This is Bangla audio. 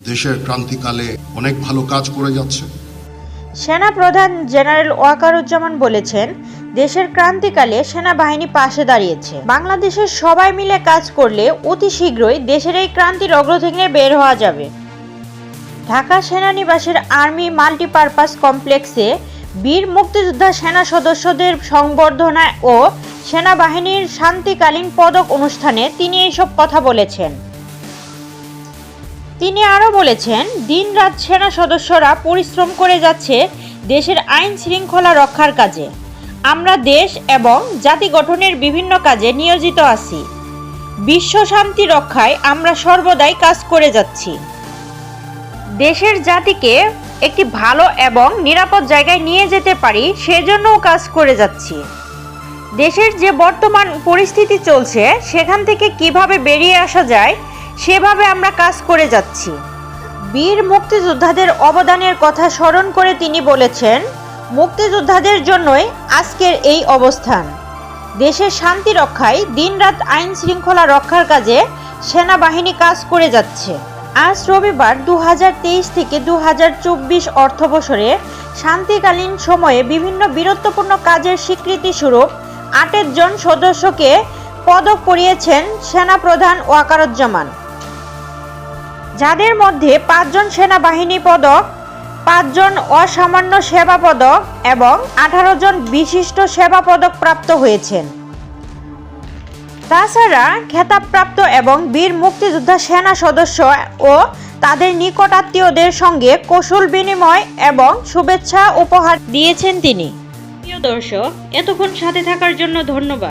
দেশের ক্রান্তিকালে অনেক ভালো কাজ করে যাচ্ছে। সেনাপ্রধান জেনারেল ওয়াকারুজ্জামান বলেছেন, দেশের ক্রান্তিকালে সেনাবাহিনী পাশে দাঁড়িয়েছে। বাংলাদেশের সবাই মিলে কাজ করলে অতি শীঘ্রই দেশের এই ক্রান্তির অগ্রথিনে বের হওয়া যাবে। ঢাকা সেনানিবাসের আর্মি মাল্টিপারপাস কমপ্লেক্সে বীর মুক্তিযোদ্ধা সেনা সদস্যদের সংবর্ধনা ও সেনাবাহিনীর শান্তিকালীন পদক অনুষ্ঠানে তিনি এইসব কথা বলেছেন। তিনি আরও বলেছেন, দিনরাত সেনা সদস্যরা পরিশ্রম করে যাচ্ছে দেশের আইন শৃঙ্খলা রক্ষার কাজে। আমরা দেশ এবং জাতি গঠনের বিভিন্ন কাজে নিয়োজিত আছি। বিশ্ব শান্তি রক্ষায় আমরা সর্বদাই কাজ করে যাচ্ছি। দেশের জাতিকে একটি ভালো এবং নিরাপদ জায়গায় নিয়ে যেতে পারি সেজন্যও কাজ করে যাচ্ছি। দেশের যে বর্তমান পরিস্থিতি চলছে, সেখান থেকে কীভাবে বেরিয়ে আসা যায় সেভাবে আমরা কাজ করে যাচ্ছি। বীর মুক্তিযোদ্ধাদের অবদানের কথা স্মরণ করে তিনি বলেছেন, মুক্তিযোদ্ধাদের জন্যই আজকের এই অবস্থান। দেশের শান্তি রক্ষায় দিনরাত আইন শৃঙ্খলা রক্ষার কাজে সেনাবাহিনী কাজ করে যাচ্ছে। আজ রবিবার দু হাজার তেইশ থেকে দু অর্থ বছরে শান্তিকালীন সময়ে বিভিন্ন বীরত্বপূর্ণ কাজের স্বীকৃতি স্বরূপ আটের জন সদস্যকে পদক পরিয়েছেন সেনাপ্রধান ওয়াকারুজ্জামান। যাদের মধ্যে পাঁচজন সেনাবাহিনী পদক, পাঁচজন অসামান্য সেবা পদক এবং আঠারো জন বিশিষ্ট সেবা পদক প্রাপ্ত হয়েছেন। তাছাড়া খেতাবপ্রাপ্ত এবং বীর মুক্তিযোদ্ধা সেনা সদস্য ও তাদের নিকটাত্মীয়দের সঙ্গে কৌশল বিনিময় এবং শুভেচ্ছা উপহার দিয়েছেন তিনি। প্রিয় দর্শক, এতক্ষণ সাথে থাকার জন্য ধন্যবাদ।